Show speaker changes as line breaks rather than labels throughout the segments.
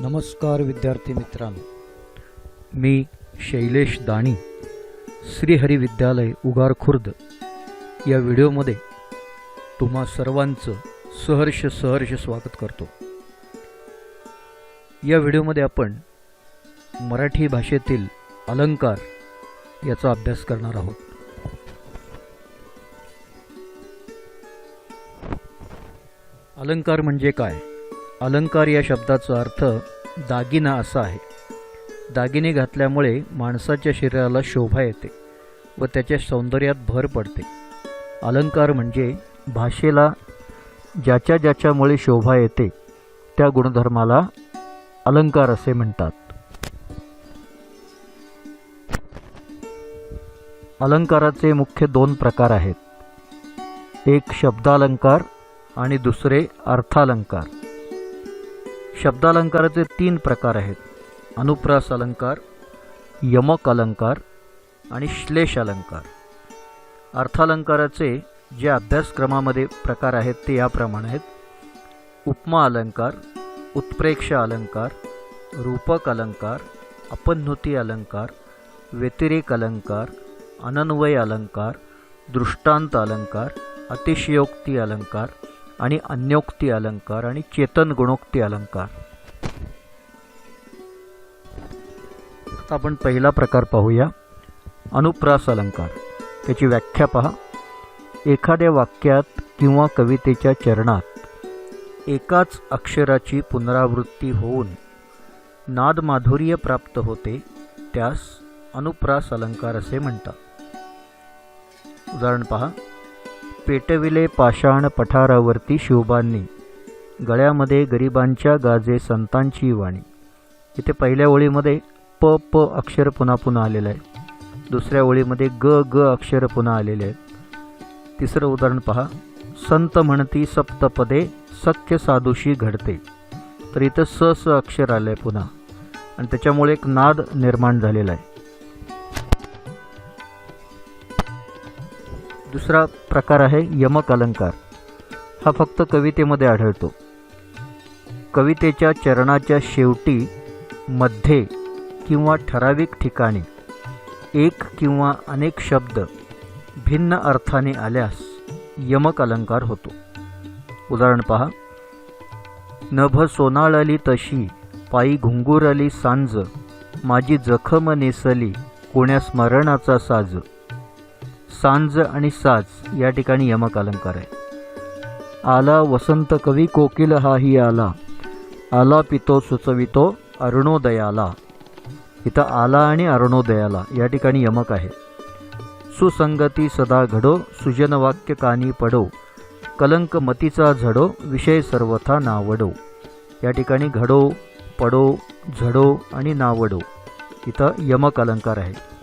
नमस्कार विद्यार्थी मित्रांनो. मी शैलेश दाणी श्रीहरी विद्यालय उगार खुर्द या व्हिडिओमध्ये तुम्हा सर्वांचं सहर्ष सहर्ष स्वागत करतो. या व्हिडिओमध्ये आपण मराठी भाषेतील अलंकार याचा अभ्यास करणार आहोत. अलंकार म्हणजे काय? अलंकार या शब्दाचा अर्थ दागिना असा आहे. दागिने घातल्यामुळे माणसाच्या शरीराला शोभा येते व त्याच्या सौंदर्यात भर पडते. अलंकार म्हणजे भाषेला ज्याच्या ज्याच्यामुळे शोभा येते त्या गुणधर्माला अलंकार असे म्हणतात. अलंकाराचे मुख्य दोन प्रकार आहेत. एक शब्दालंकार आणि दुसरे अर्थालंकार. शब्दालंकाराचे तीन प्रकार आहेत. अनुप्रास अलंकार यमक अलंकार आणि श्लेष अलंकार. अर्थालंकाराचे जे अभ्यासक्रमामध्ये प्रकार आहेत ते याप्रमाणे आहेत. उपमा अलंकार उत्प्रेक्ष अलंकार रूपक अलंकार अपन्हुती अलंकार व्यतिरेक अलंकार अनन्वय अलंकार दृष्टांत अलंकार अतिशयोक्ती अलंकार आणि अन्योक्ती अलंकार आणि चेतन गुणोक्ती अलंकार. आता आपण पहिला प्रकार पाहूया. अनुप्रास अलंकार. त्याची व्याख्या पहा. एखाद्या वाक्यात किंवा कवितेच्या चरणात एकाच अक्षराची पुनरावृत्ती होऊन नादमाधुर्य प्राप्त होते त्यास अनुप्रास अलंकार असे म्हणतात. उदाहरण पहा. पेटविले पाषाण पठारावरती शिवबांनी गळ्यामध्ये गरिबांच्या गाजे संतांची वाणी. इथे पहिल्या ओळीमध्ये प प अक्षर पुन्हा पुन्हा आलेलं आहे. दुसऱ्या ओळीमध्ये ग ग अक्षर पुन्हा आलेले आहेत. तिसरं उदाहरण पहा. संत म्हणती सप्तपदे सख्य साधूशी घडते. तर इथं स स अक्षर आलं आहे पुन्हा. आणि त्याच्यामुळे एक नाद निर्माण झालेला आहे. दुसरा प्रकार आहे यमक अलंकार हा फक्त कवितेमध्ये आढळतो. कवितेच्या चरणाच्या शेवटी मध्ये किंवा ठराविक ठिकाणी एक किंवा अनेक शब्द भिन्न अर्थाने आल्यास यमक अलंकार होतो. उदाहरण पहा. नभ सोनाळली तशी पायी घुंगुरली सांज माझी जखम नेसली कोण्या स्मरणाचा साज. सांज आणि साज या ठिकाणी यमक अलंकार आहे. आला वसंत कवी कोकिल हाही आला. आला पितो सुचवितो अरुणोदयाला. इथं आला आणि अरुणोदयाला या ठिकाणी यमक आहे. सुसंगती सदा घडो सुजन वाक्य कानी पडो कलंक मतीचा झडो विषय सर्वथा नावडो. या ठिकाणी घडो पडो झडो आणि नावडो. इथं यमक अलंकार आहे.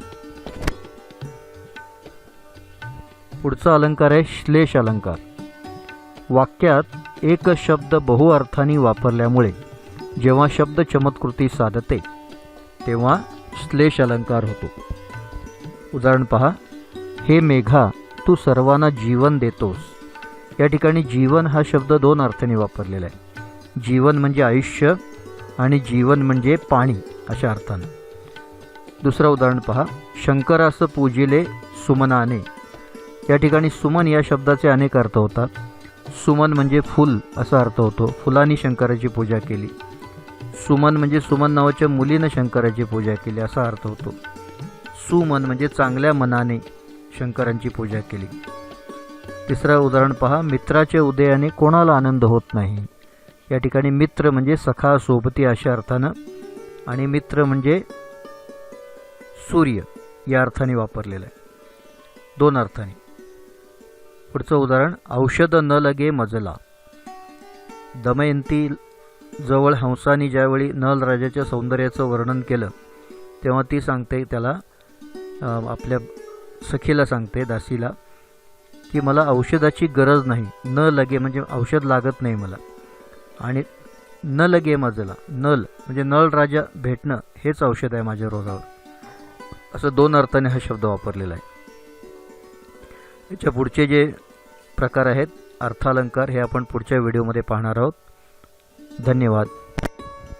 पुढचा अलंकार आहे श्लेष अलंकार. वाक्यात एक शब्द बहुअर्थाने वापरल्यामुळे जेव्हा शब्द चमत्कृती साधते तेव्हा श्लेष अलंकार होतो. उदाहरण पहा हे मेघा तू सर्वांना जीवन देतोस. या ठिकाणी जीवन हा शब्द दोन अर्थाने वापरलेला आहे. जीवन म्हणजे आयुष्य आणि जीवन म्हणजे पाणी अशा अर्थानं. दुसरं उदाहरण पहा शंकरास पूजिले सुमनाने. या ठिकाणी सुमन या शब्दाचे अनेक अर्थ होतात. सुमन म्हणजे फुल असा अर्थ होतो. फुलांनी शंकराची पूजा केली. सुमन म्हणजे सुमन नावाच्या मुलीनं शंकराची पूजा केली असा अर्थ होतो. सुमन म्हणजे चांगल्या मनाने शंकरांची पूजा केली. तिसरं उदाहरण पहा. मित्राच्या उदयाने कोणाला आनंद होत नाही? या ठिकाणी मित्र म्हणजे सखा सोबती अशा अर्थानं. आणि मित्र म्हणजे सूर्य या अर्थाने वापरलेलं आहे. दोन अर्थाने. पुढचं उदाहरण औषध न लगे मजला. दमयंती जवळ हंसानी ज्यावेळी नल राजाच्या सौंदर्याचं वर्णन केलं तेव्हा ती सांगते त्याला आपल्या सखीला सांगते दासीला की मला औषधाची गरज नाही न लगे म्हणजे औषध लागत नाही मला. आणि न लगे मजला नल म्हणजे नळ राजा भेटणं हेच औषध आहे माझ्या रोगावर. असं दोन अर्थाने हा शब्द वापरलेला आहे. याच्या पुढचे जे प्रकार आहेत. अर्थालंकार हे आपण पुढच्या व्हिडिओमध्ये पाहणार आहोत. धन्यवाद.